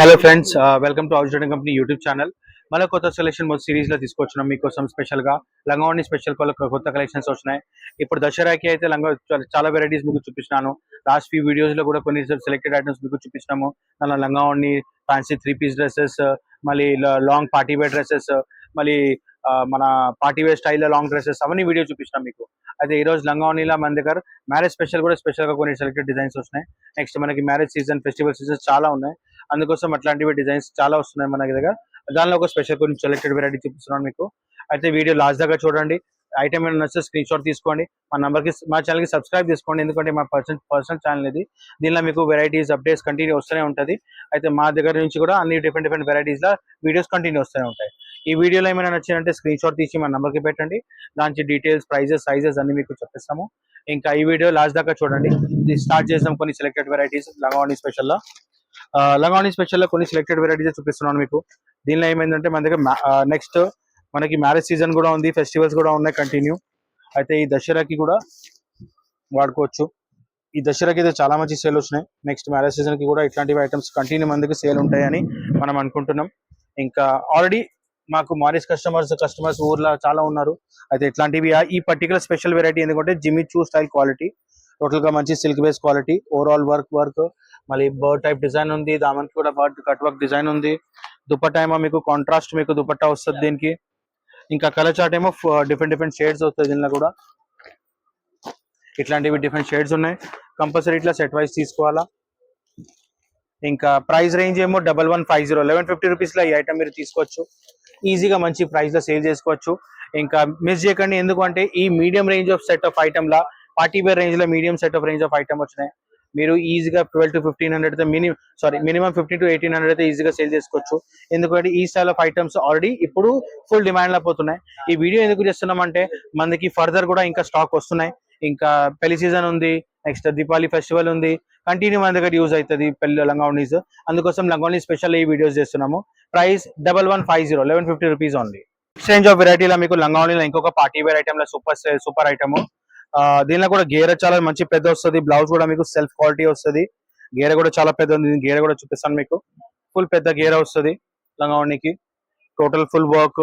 Hello friends welcome to our company YouTube channel మళ్ళీ కొత్త selection మొదటి తీసుకొచ్చినాం మీకోసం స్పెషల్గా లంగావణి స్పెషల్ కొత్త కలెక్షన్స్ వచ్చినాయి. ఇప్పుడు దసరాకి అయితే లంగా చాలా- వెరైటీస్ మీకు చూపించినాను లాస్ట్ ఫ్యూ వీడియోస్లో కూడా కొన్ని సెలెక్టెడ్ ఐటమ్స్ మీకు చూపించినాము దానిలో లంగావణి ఫ్యాన్సీ త్రీ పీస్ డ్రెస్సెస్ మళ్ళీ లాంగ్ పార్టీ వేర్ డ్రెస్సెస్ మళ్ళీ uh, uh, మన పార్టీ వేర్ స్టైల్లో లాంగ్ డ్రెస్సెస్ అవన్నీ వీడియో చూపించినాం మీకు. అయితే ఈ రోజు మన దగ్గర మ్యారేజ్ స్పెషల్ కూడా స్పెషల్గా కొన్ని సెలెక్టెడ్ డిజైన్స్ వచ్చినాయి. నెక్స్ట్ మనకి మ్యారేజ్ సీజన్ ఫెస్టివల్ సీజన్ చాలా ఉన్నాయి. అందుకోసం అట్లాంటివి డిజైన్స్ చాలా వస్తున్నాయి మన దగ్గర. దానిలో ఒక స్పెషల్ కొన్ని సెలెక్టెడ్ వెరైటీ చూపిస్తున్నాను మీకు. అయితే వీడియో లాస్ట్ దాకా చూడండి. ఐటమ్ ఏమైనా నచ్చితే స్క్రీన్ షాట్ తీసుకోండి. మా number కి మా ఛానల్కి సబ్స్క్రైబ్ చేసుకోండి. ఎందుకంటే మా పర్సన్ పర్సనల్ ఛానల్ ఇది. దీనిలో మీకు వెరైటీస్ అప్డేట్స్ కంటిన్యూ వస్తూనే ఉంటది. అయితే మా దగ్గర నుంచి కూడా అన్ని డిఫరెంట్ డిఫరెంట్ వెరైటీస్లో వీడియోస్ కంటిన్యూ వస్తూనే ఉంటాయి. ఈ వీడియోలో ఏమైనా నచ్చిందంటే స్క్రీన్ షాట్ తీసి మా number కి పెట్టండి. దానికి డీటెయిల్స్ ప్రైజెస్ సైజెస్ అన్ని మీకు చెప్పిస్తాము. ఇంకా ఈ వీడియో లాస్ట్ దాకా చూడండి. స్టార్ట్ చేసాం కొన్ని సెలెక్టెడ్ వెరైటీస్ లంగావణి స్పెషల్లో లంగావణి స్పెషల్లో కొన్ని సెలెక్టెడ్ వెరైటీస్ చూపిస్తున్నాను మీకు. దీనిలో ఏమైందంటే మన దగ్గర నెక్స్ట్ మనకి మ్యారేజ్ సీజన్ కూడా ఉంది ఫెస్టివల్స్ కూడా ఉన్నాయి కంటిన్యూ అయితే ఈ దసరాకి కూడా వాడుకోవచ్చు. ఈ దసరాకి అయితే చాలా మంచి సేల్ వచ్చినాయి. నెక్స్ట్ మ్యారేజ్ సీజన్కి కూడా ఇట్లాంటివి ఐటమ్స్ కంటిన్యూ మందికి సేల్ ఉంటాయని మనం అనుకుంటున్నాం. ఇంకా ఆల్రెడీ మాకు మారిస్ కస్టమర్స్ కస్టమర్స్ ఊర్లో చాలా ఉన్నారు. అయితే ఇట్లాంటివి ఈ పర్టికులర్ స్పెషల్ వెరైటీ ఎందుకంటే జిమ్మి చూ స్టైల్ క్వాలిటీ టోటల్గా మంచి silk base quality overall work work మళ్ళీ బర్డ్ టైప్ డిజైన్ ఉంది దానికి కూడా బర్డ్ కట్ వర్క్ డిజైన్ ఉంది. దుపట్టా ఏమో మీకు కాంట్రాస్ట్ మీకు దుపట్టా వస్తుంది దీనికి. ఇంకా కలర్ చార్ట్ ఏమో డిఫరెంట్ డిఫరెంట్ షేడ్స్ వస్తాయి దీనిలో కూడా. ఇట్లాంటివి డిఫరెంట్ షేడ్స్ ఉన్నాయి. కంపల్సరీ ఇట్లా సెట్ వైజ్ తీసుకోవాలా. ఇంకా ప్రైస్ రేంజ్ ఏమో double one five zero eleven fifty రూపీస్లో ఈ ఐటమ్ మీరు తీసుకోవచ్చు. ఈజీగా మంచి ప్రైస్లో సేల్ చేసుకోవచ్చు. ఇంకా మిస్ చేయకండి ఎందుకంటే ఈ medium range of set of item law party wear రేంజ్లో medium set of range of item వచ్చినాయి. మీరు ఈజీగా ట్వెల్వ్ టు ఫిఫ్టీన్ హండ్రెడ్ అయితే minimum sorry minimum fifteen to eighteen hundred అయితే ఈజీగా సేల్ చేసుకోవచ్చు. ఎందుకంటే ఈ స్టైల్ ఆఫ్ ఐటమ్స్ ఆల్రెడీ ఇప్పుడు ఫుల్ డిమాండ్లో పోతున్నాయి. ఈ వీడియో ఎందుకు చేస్తున్నామంటే మనకి ఫర్దర్ కూడా ఇంకా స్టాక్ వస్తున్నాయి. ఇంకా పెళ్ళి సీజన్ ఉంది నెక్స్ట్ దీపావళి ఫెస్టివల్ ఉంది. కంటిన్యూ మన దగ్గర యూజ్ అవుతుంది పెళ్ళి లంగావణీస్ అందుకోసం లంగావణి స్పెషల్ ఈ వీడియోస్ చేస్తున్నాము. Price double one five zero eleven fifty rupees only exchange of వెరైటీలో మీకు లంగావణిలో ఇంకొక party wear item super super item దీనిలో కూడా గేర చాలా మంచి పెద్ద వస్తుంది. బ్లౌజ్ కూడా మీకు సెల్ఫ్ క్వాలిటీ వస్తుంది. గేర కూడా చాలా పెద్ద ఉంది. గేర కూడా చూపిస్తాను మీకు. ఫుల్ పెద్ద గేర వస్తుంది. లంగావణికి టోటల్ ఫుల్ వర్క్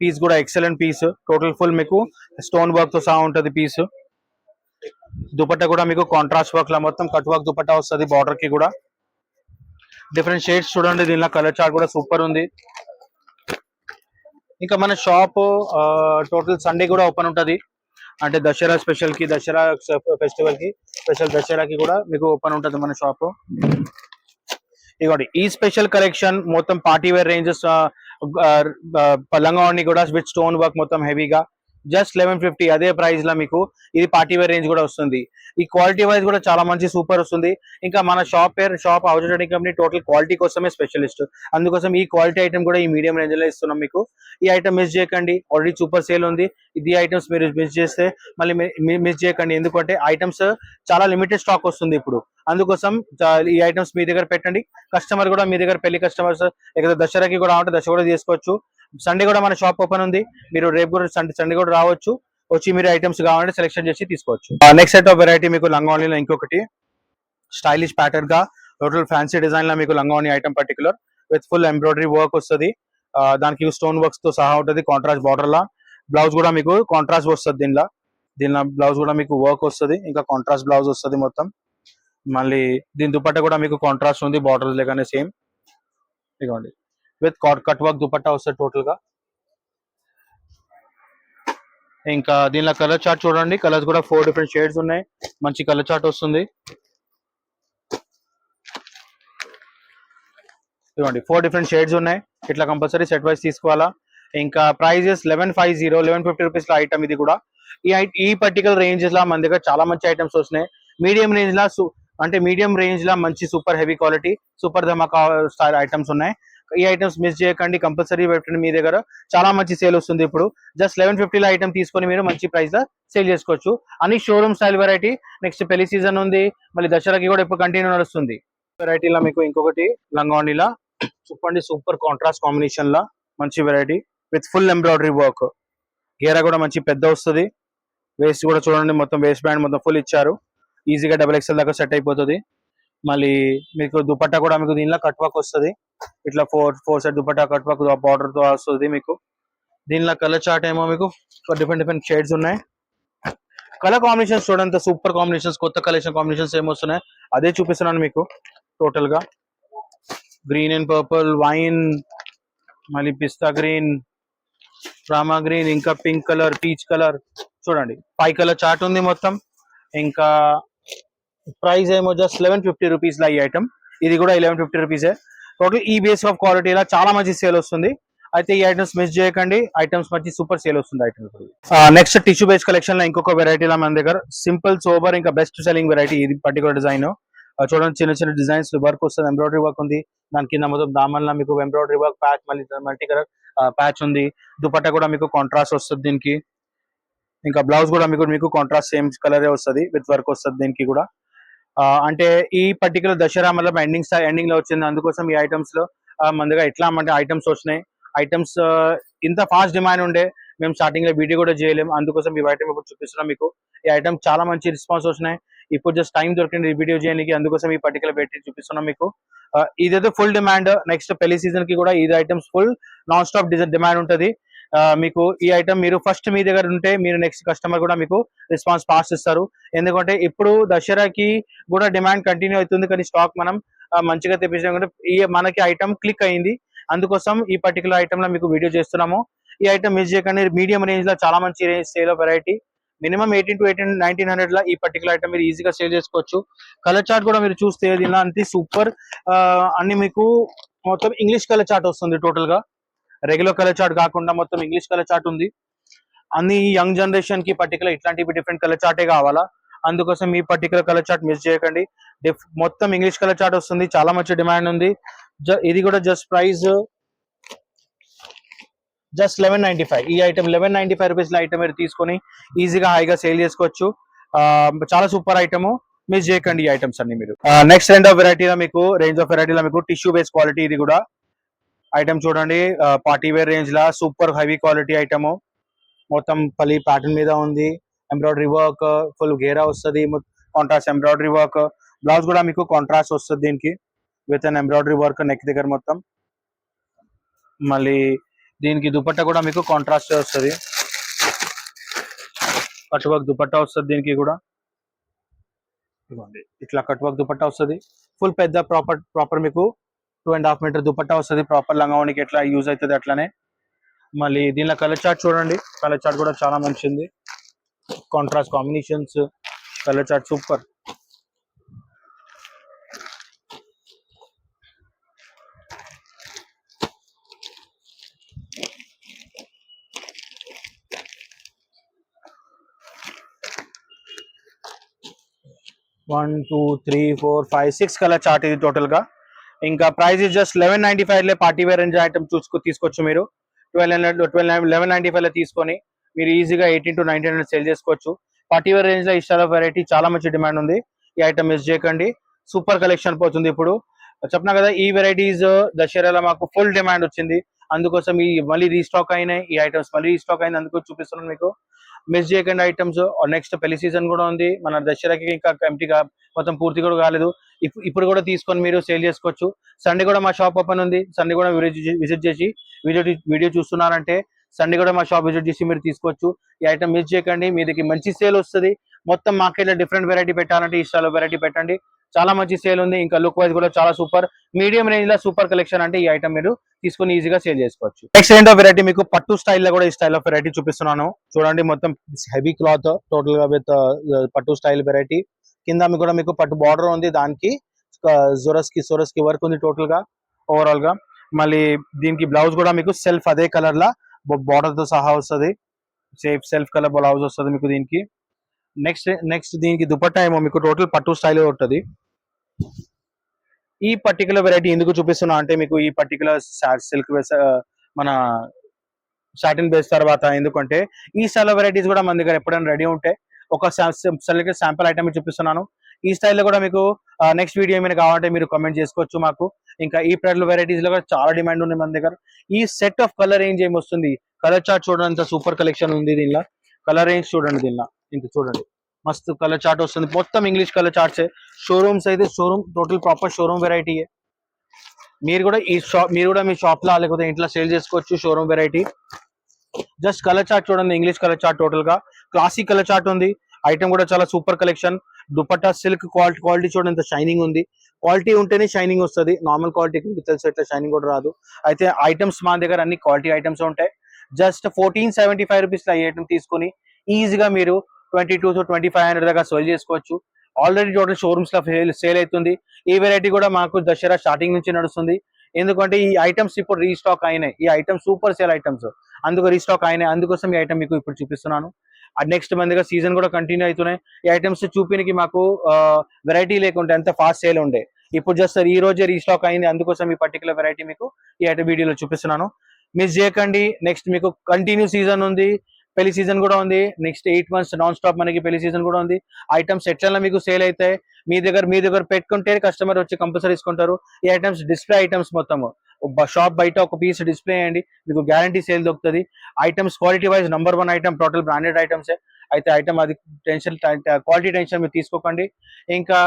పీస్ కూడా ఎక్సలెంట్ పీస్ టోటల్ ఫుల్ మీకు స్టోన్ వర్క్తో సహా ఉంటుంది పీస్ దుపట్టా కూడా మీకు కాంట్రాస్ట్ వర్క్ లా మొత్తం కట్ వర్క్ దుపట్టా వస్తుంది బార్డర్కి కూడా. డిఫరెంట్ షేడ్స్ చూడండి. దీనిలో కలర్ చార్ట్ కూడా సూపర్ ఉంది. ఇంకా మన షాప్ టోటల్ సండే కూడా ఓపెన్ ఉంటుంది. అంటే దసరా స్పెషల్కి దసరా ఫెస్టివల్కి స్పెషల్ దసరాకి కూడా మీకు ఓపెన్ ఉంటుంది మన షాప్ ఇదిగోండి ఈ స్పెషల్ కలెక్షన్ మొత్తం పార్టీ వేర్ రేంజెస్ లంగావణి కూడా విత్ స్టోన్ వర్క్ మొత్తం హెవీగా జస్ట్ లెవెన్ ఫిఫ్టీ అదే ప్రైస్లో మీకు ఇది పార్టీ వేర్ రేంజ్ కూడా వస్తుంది. ఈ క్వాలిటీ వైజ్ కూడా చాలా మంచి సూపర్ వస్తుంది. ఇంకా మన షాప్ పేరు shop out company total quality కోసమే స్పెషలిస్ట్ అందుకోసం ఈ క్వాలిటీ ఐటమ్ కూడా ఈ మీడియం రేంజ్లో ఇస్తున్నాం మీకు. ఈ ఐటమ్ మిస్ చేయకండి. ఆల్రెడీ సూపర్ సేల్ ఉంది. ఇది ఐటమ్స్ మీరు మిస్ చేస్తే మళ్ళీ మిస్ చేయకండి. ఎందుకంటే ఐటమ్స్ చాలా లిమిటెడ్ స్టాక్ వస్తుంది ఇప్పుడు. అందుకోసం ఈ ఐటమ్స్ మీ దగ్గర పెట్టండి. కస్టమర్ కూడా మీ దగ్గర పెళ్ళి కస్టమర్స్ ఇక్కడ దసరాకి కూడా ఉంటే దశ కూడా తీసుకోవచ్చు. సండే కూడా మన షాప్ ఓపెన్ ఉంది. మీరు రేపు కూడా సండే సండే కూడా రావచ్చు. వచ్చి మీరు ఐటమ్స్ కావాలంటే సెలెక్షన్ చేసి తీసుకోవచ్చు. నెక్స్ట్ సెట్ ఆఫ్ వెరైటీ మీకు లంగావణిలో ఇంకొకటి. స్టైలిష్ ప్యాటర్న్గా టోటల్ ఫ్యాన్సీ డిజైన్లో మీకు లంగావణి item particular with full embroidery work వస్తుంది. దానికి స్టోన్ వర్క్స్తో సహా ఉంటుంది కాంట్రాస్ట్ బార్డర్ లా. బ్లౌజ్ కూడా మీకు కాంట్రాస్ట్ వస్తుంది దీనిలో. దీనిలో బ్లౌజ్ కూడా మీకు వర్క్ వస్తుంది. ఇంకా కాంట్రాస్ట్ బ్లౌజ్ వస్తుంది మొత్తం. మళ్ళీ దీని దుపట్టా కూడా మీకు కాంట్రాస్ట్ ఉంది బార్డర్స్ లేకనే సేమ్ ఇదిగోండి విత్ కట్ వర్క్ దుపట్టా వస్తుంది టోటల్గా. ఇంకా దీనిలో కలర్ చార్ట్ చూడండి. కలర్స్ కూడా ఫోర్ డిఫరెంట్ షేడ్స్ ఉన్నాయి. మంచి కలర్ చార్ట్ వస్తుంది. చూడండి ఫోర్ డిఫరెంట్ షేడ్స్ ఉన్నాయి. ఇట్లా కంపల్సరీ సెట్ వైజ్ తీసుకోవాలా? ఇంకా prices eleven five zero eleven fifty రూపీస్లో ఐటమ్ ఇది కూడా. ఈ ఐ- ఈ పర్టికులర్ రేంజెస్ లా మన దగ్గర చాలా మంచి ఐటమ్స్ వస్తున్నాయి. మీడియం రేంజ్ లా అంటే మీడియం రేంజ్ లా మంచి సూపర్ హెవీ క్వాలిటీ సూపర్ ధమాకా స్టైల్ ఐటమ్స్ ఉన్నాయి. ఈ ఐటమ్స్ మిస్ చేయకండి కంపల్సరీ పెట్టండి మీ దగ్గర చాలా మంచి సేల్ వస్తుంది ఇప్పుడు. జస్ట్ లెవెన్ ఫిఫ్టీలో ఐటమ్ తీసుకొని మీరు మంచి ప్రైస్లో సేల్ చేసుకోవచ్చు. అన్ని షోరూమ్ స్టైల్ వెరైటీ నెక్స్ట్ పెళ్ళి సీజన్ ఉంది మళ్ళీ దసరాకి కూడా ఇప్పుడు కంటిన్యూ నడుస్తుంది. వెరైటీలో మీకు ఇంకొకటి లంగావణిలా. చూపండి సూపర్ కాంట్రాస్ట్ కాంబినేషన్ లా మంచి variety with full embroidery work గేరా కూడా మంచి పెద్ద వస్తుంది. వేస్ట్ కూడా చూడండి మొత్తం వేస్ట్ బ్యాండ్ మొత్తం ఫుల్ ఇచ్చారు. ఈజీగా డబల్ ఎక్స్ఎల్ దాకా సెట్ అయిపోతుంది. మళ్ళీ మీకు దుపట్టా కూడా మీకు దీనిలో కట్ వర్క్ వస్తుంది. ఇట్లా four four side dupatta cut work బార్డర్తో వస్తుంది మీకు. దీనిలో కలర్ చార్ట్ ఏమో మీకు డిఫరెంట్ డిఫరెంట్ షేడ్స్ ఉన్నాయి. కలర్ కాంబినేషన్స్ చూడండి సూపర్ కాంబినేషన్స్ కొత్త కలెక్షన్ కాంబినేషన్స్ ఏమొస్తున్నాయి అదే చూపిస్తున్నాను మీకు టోటల్గా. గ్రీన్ అండ్ పర్పుల్ వైన్ మళ్ళీ పిస్తా గ్రీన్ రామా గ్రీన్ ఇంకా పింక్ కలర్ పీచ్ కలర్ చూడండి ఫైవ్ కలర్ చార్ట్ ఉంది మొత్తం. ఇంకా ప్రైస్ ఏమో జస్ట్ లెవెన్ ఫిఫ్టీ రూపీస్ లా ఈ ఐటమ్ ఇది కూడా లెవెన్ ఫిఫ్టీ రూపీసే టోటల్ ఈ బేస్ ఆఫ్ క్వాలిటీలా చాలా మంచి సేల్ వస్తుంది. అయితే ఈ ఐటమ్స్ మిస్ చేయకండి. ఐటమ్స్ మంచి సూపర్ సేల్ వస్తుంది ఐటమ్స్ నెక్స్ట్ టిష్యూ బేస్ కలెక్షన్లో ఇంకొక వెరైటీ మన దగ్గర. సింపుల్ సోబర్ ఇంకా బెస్ట్ సెల్లింగ్ వెరైటీ ఇది పర్టికులర్ డిజైన్ చూడండి చిన్న చిన్న డిజైన్స్ వర్క్ వస్తుంది. ఎంబ్రాయిడరీ వర్క్ ఉంది. దాని కింద మొత్తం దామన్లా మీకు ఎంబ్రాయిడరీ వర్క్ ప్యాచ్ మళ్ళీ మల్టీ కలర్ ప్యాచ్ ఉంది. దుపట్టా కూడా మీకు కాంట్రాస్ట్ వస్తుంది దీనికి. ఇంకా బ్లౌజ్ కూడా మీకు మీకు కాంట్రాస్ట్ సేమ్ కలర్ వస్తుంది. విత్ వర్క్ వస్తుంది దీనికి కూడా. అంటే ఈ పర్టికులర్ దసరా మళ్ళీ ఎండింగ్ ఎండింగ్లో వచ్చింది. అందుకోసం ఈ ఐటమ్స్లో ఆ, మన దగ్గర ఎట్లా అంటే ఐటమ్స్ వచ్చినాయి. ఐటమ్స్ ఇంత ఫాస్ట్ డిమాండ్ ఉండే మేము స్టార్టింగ్లో వీడియో కూడా చేయలేము. అందుకోసం ఈ ఐటమ్ ఇప్పుడు చూపిస్తున్నాం మీకు. ఈ ఐటమ్ చాలా మంచి రెస్పాన్స్ వచ్చినాయి. ఇప్పుడు జస్ట్ టైం దొరికింది ఈ వీడియో చేయడానికి. అందుకోసం ఈ పర్టికులర్ పెట్టి చూపిస్తున్నాం మీకు. ఇదైతే ఫుల్ డిమాండ్ నెక్స్ట్ పెళ్ళి సీజన్కి కూడా ఇది items full non stop demand ఉంటుంది. మీకు ఈ ఐటమ్ మీరు ఫస్ట్ మీ దగ్గర ఉంటే మీరు నెక్స్ట్ కస్టమర్ కూడా మీకు రెస్పాన్స్ పాస్ ఇస్తారు ఎందుకంటే ఇప్పుడు దసరాకి కూడా డిమాండ్ కంటిన్యూ అవుతుంది కానీ స్టాక్ మనం మంచిగా తెప్పించాం ఈ మనకి ఐటమ్ క్లిక్ అయింది. అందుకోసం ఈ పర్టికులర్ ఐటమ్లో మీకు వీడియో చేస్తున్నాము. ఈ ఐటమ్ మిస్ చేయకండి. మీడియం రేంజ్లో చాలా మంచి range sale variety minimum eighteen to eighteen nineteen హండ్రెడ్లో ఈ పర్టికులర్ ఐటమ్ మీరు ఈజీగా సేల్ చేసుకోవచ్చు. కలర్ చార్ట్ కూడా మీరు చూస్తే దీనిలో అంతే సూపర్ అన్ని మీకు మొత్తం ఇంగ్లీష్ కలర్ చార్ట్ వస్తుంది టోటల్గా. రెగ్యులర్ కలర్ చార్ట్ కాకుండా మొత్తం ఇంగ్లీష్ కలర్ చార్ట్ ఉంది. అన్ని యంగ్ జనరేషన్కి పర్టికులర్ ఇట్లాంటివి డిఫరెంట్ కలర్ చార్టే కావాలా? అందుకోసం మీ పర్టికులర్ కలర్ చార్ట్ మిస్ చేయకండి. మొత్తం ఇంగ్లీష్ కలర్ చార్ట్ వస్తుంది. చాలా మంచి డిమాండ్ ఉంది. జ- ఇది కూడా just price just eleven ninety five ఈ item eleven ninety five rupees item మీరు తీసుకొని ఈజీగా హాయిగా సేల్ చేసుకోవచ్చు. చాలా సూపర్ ఐటమ్ మిస్ చేయకండి ఈ ఐటమ్స్ అన్ని మీరు. నెక్స్ట్ రెండ్ ఆఫ్ వెరైటీలో మీకు రేంజ్ ఆఫ్ వెరైటీలో మీకు టిష్యూ బేస్ క్వాలిటీ ఇది కూడా. ఐటమ్ చూడండి. పార్టీ వేర్ రేంజ్ లా సూపర్ హెవీ క్వాలిటీ ఐటమ్ మొత్తం పల్లి ప్యాటర్న్ మీద ఉంది. ఎంబ్రాయిడరీ వర్క్ ఫుల్ గేరా వస్తుంది. కాంట్రాస్ట్ ఎంబ్రాయిడరీ వర్క్ బ్లౌజ్ కూడా మీకు కాంట్రాస్ట్ వస్తుంది దీనికి. With an embroidery work neck దగ్గర మొత్తం. మళ్ళీ దీనికి దుపట్టా కూడా మీకు కాంట్రాస్ట్ వస్తుంది. కట్వర్క్ దుపట్టా వస్తుంది దీనికి కూడా. ఇట్లా కట్వర్క్ దుపట్టా వస్తుంది. ఫుల్ పెద్ద ప్రాపర్ ప్రాపర్ మీకు two and half metre dupatta వస్తుంది ప్రాపర్ లంగావనికి ఎట్లా యూజ్ అవుతుంది అట్లానే. మళ్ళీ దీనిలో కలర్ చార్ట్ చూడండి. కలర్ చార్ట్ కూడా చాలా మంచిది contrast combinations colour chart super one two three four five six colour chart ఇది టోటల్గా ఇంకా ప్రైస్ జస్ట్ లెవెన్ నైన్టీ ఫైవ్లే పార్టీ వేర్ రేంజ్ ఐటమ్ చూసుకో తీసుకోవచ్చు మీరు. Twelve hundred twelve eleven ninety ఫైవ్లో తీసుకొని మీరు ఈజీగా eighteen to nineteen hundred sale చేసుకోవచ్చు. పార్టీ వేర్ రేంజ్లో ఇష్టాల వెరైటీ చాలా మంచి డిమాండ్ ఉంది. ఈ ఐటమ్ మిస్ చేయకండి. సూపర్ కలెక్షన్ పోతుంది ఇప్పుడు. చెప్పినా కదా ఈ వెరైటీస్ దసరాలో మాకు ఫుల్ డిమాండ్ వచ్చింది. అందుకోసం ఈ మళ్ళీ రీస్టాక్ అయినాయి. ఈ ఐటమ్స్ మళ్ళీ రీస్టాక్ అయింది అందుకు చూపిస్తున్నాను మీకు. మిస్ చేయకండి ఐటమ్స్ నెక్స్ట్ పెళ్ళి సీజన్ కూడా ఉంది. మన దసరాకి ఇంకా ఎంటీగా మొత్తం పూర్తి కూడా కాలేదు. ఇప్పుడు కూడా తీసుకొని మీరు సేల్ చేసుకోవచ్చు. సండే కూడా మా షాప్ ఓపెన్ ఉంది. సండే కూడా విజిట్ చేసి వీడియో వీడియో చూస్తున్నారంటే సండే కూడా మా షాప్ విజిట్ చేసి మీరు తీసుకోవచ్చు. ఈ ఐటమ్ మిస్ చేయకండి. మీదకి మంచి సేల్ వస్తుంది. మొత్తం మార్కెట్లో డిఫరెంట్ వెరైటీ పెట్టాలంటే ఇష్టాలో వెరైటీ పెట్టండి. చాలా మంచి సేల్ ఉంది. ఇంకా లుక్ వైజ్ కూడా చాలా సూపర్ మీడియం రేంజ్లో సూపర్ కలెక్షన్ అంటే ఈ ఐటమ్ మీరు తీసుకొని ఈజీగా సేల్ చేసుకోవచ్చు. నెక్స్ట్ ఏంటో వెరైటీ మీకు పట్టు స్టైల్లో కూడా ఈ స్టైల్ ఆఫ్ వెరైటీ చూపిస్తున్నాను. చూడండి మొత్తం హెవీ క్లాత్ టోటల్గా విత్ uh, పట్టు స్టైల్ వెరైటీ కింద మీకు కూడా మీకు పట్టు బార్డర్ ఉంది దానికి. జొరస్కి సొరస్కి వర్క్ ఉంది టోటల్గా ఓవరాల్గా. మళ్ళీ దీనికి బ్లౌజ్ కూడా మీకు సెల్ఫ్ అదే కలర్ లా బార్డర్తో సహా వస్తుంది. సేఫ్ సెల్ఫ్ కలర్ బ్లౌజ్ వస్తుంది మీకు దీనికి. నెక్స్ట్ నెక్స్ట్ దీనికి దుపట్టా ఏమో మీకు టోటల్ పట్టు స్టైల్ ఉంటుంది. ఈ పర్టికులర్ వెరైటీ ఎందుకు చూపిస్తున్నా అంటే మీకు ఈ పర్టికులర్ సిల్క్ మన సాటిన్ బేస్ తర్వాత ఎందుకంటే ఈ స్టైల్ వెరైటీస్ కూడా మన దగ్గర ఎప్పుడైనా రెడీ ఉంటే ఒక సెలెక్ట్ శాంపుల్ ఐటమ్ చూపిస్తున్నాను. ఈ స్టైల్లో కూడా మీకు నెక్స్ట్ వీడియో ఏమైనా కావాలంటే మీరు కమెంట్ చేసుకోవచ్చు మాకు. ఇంకా ఈ ప్రైడ్ వెరైటీస్లో కూడా చాలా డిమాండ్ ఉంది మన దగ్గర. ఈ సెట్ ఆఫ్ కలర్ రేంజ్ ఏమి వస్తుంది కలర్ చార్ట్ చూడడానికి సూపర్ కలెక్షన్ ఉంది దీనిలో. కలర్ రేంజ్ చూడండి దీనిలో. ఇంత చూడండి. మస్తు కలర్ చార్ట్ వస్తుంది. మొత్తం ఇంగ్లీష్ కలర్ చార్ట్సే షోరూమ్స్ అయితే షోరూమ్ టోటల్ ప్రాపర్ షోరూమ్ వెరైటీయే మీరు కూడా ఈ షాప్ మీరు కూడా మీ షాప్లో లేకపోతే ఇంట్లో సేల్ చేసుకోవచ్చు showroom variety just colour chart చూడండి ఇంగ్లీష్ కలర్ చార్ట్ టోటల్గా. క్లాసిక్ కలర్ చార్ట్ ఉంది. ఐటమ్ కూడా చాలా super collection dupatta silk quality quality చూడండి ఎంత షైనింగ్ ఉంది. క్వాలిటీ ఉంటేనే షైనింగ్ వస్తుంది. నార్మల్ క్వాలిటీ మీకు తెలుసు ఎట్లా షైనింగ్ కూడా రాదు. అయితే ఐటమ్స్ మా దగ్గర అన్ని క్వాలిటీ ఐటమ్స్ ఉంటాయి. Just fourteen seventy five rupees item తీసుకొని ఈజీగా మీరు twenty two to twenty five hundred దాకా సేల్ చేసుకోవచ్చు. ఆల్రెడీ టోటల్ షోరూమ్స్లో సేల్ అవుతుంది. ఈ వెరైటీ కూడా మాకు దసరా స్టార్టింగ్ నుంచి నడుస్తుంది. ఎందుకంటే ఈ ఐటమ్స్ ఇప్పుడు రీస్టాక్ అయినాయి. ఈ ఐటమ్స్ సూపర్ సేల్ ఐటమ్స్ అందుకు రీస్టాక్ అయినాయి. అందుకోసం ఈ ఐటమ్ మీకు ఇప్పుడు చూపిస్తున్నాను. నెక్స్ట్ మన దగ్గర సీజన్ కూడా కంటిన్యూ అవుతున్నాయి. ఈ ఐటమ్స్ చూపినికి మాకు వెరైటీ లేకుంటే ఎంత ఫాస్ట్ సేల్ ఉండే. ఇప్పుడు జస్ట్ ఈ రోజే రీస్టాక్ అయింది. అందుకోసం ఈ పర్టికులర్ వెరైటీ మీకు ఈ ఐటమ్ వీడియోలో చూపిస్తున్నాను. మిస్ చేయకండి నెక్స్ట్ మీకు కంటిన్యూ సీజన్ ఉంది. పెళ్ళి సీజన్ కూడా ఉంది. Next eight months non stop మనకి పెళ్ళి సీజన్ కూడా ఉంది. ఐటమ్స్ ఎట్లా మీకు సేల్ అవుతాయి మీ దగ్గర మీ దగ్గర పెట్టుకుంటే కస్టమర్ వచ్చి కంపల్సరీ తీసుకుంటారు. ఈ ఐటమ్స్ డిస్ప్లే ఐటమ్స్ మొత్తము. షాప్ బయట ఒక పీస్ డిస్ప్లే చేయండి మీకు గ్యారంటీ సేల్ దొరుకుతుంది. Items quality wise number one item total branded items. అయితే ఐటమ్ అది టెన్షన్ క్వాలిటీ టెన్షన్ మీరు తీసుకోకండి. ఇంకా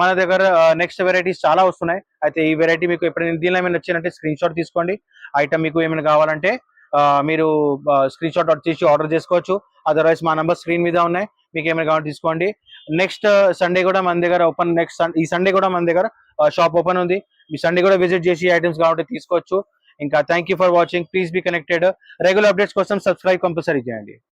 మన దగ్గర నెక్స్ట్ వెరైటీస్ చాలా వస్తున్నాయి. అయితే ఈ వెరైటీ మీకు ఎప్పుడైనా దీనిలో ఏమైనా వచ్చిందంటే స్క్రీన్ షాట్ తీసుకోండి. ఐటమ్ మీకు ఏమైనా కావాలంటే మీరు స్క్రీన్ షాట్ తీసి ఆర్డర్ చేసుకోవచ్చు. అదర్వైజ్ మా నెంబర్ స్క్రీన్ మీద ఉన్నాయి. మీకు ఏమైనా కావాలి తీసుకోండి. నెక్స్ట్ సండే కూడా మన దగ్గర ఓపెన్ నెక్స్ట్ ఈ సండే కూడా మన దగ్గర షాప్ ఓపెన్ ఉంది. మీ సండే కూడా విజిట్ చేసి ఐటమ్స్ కావాలంటే తీసుకోవచ్చు. ఇంకా thank you for watching please be connected regular updates కోసం సబ్స్క్రైబ్ కంపల్సరీ చేయండి.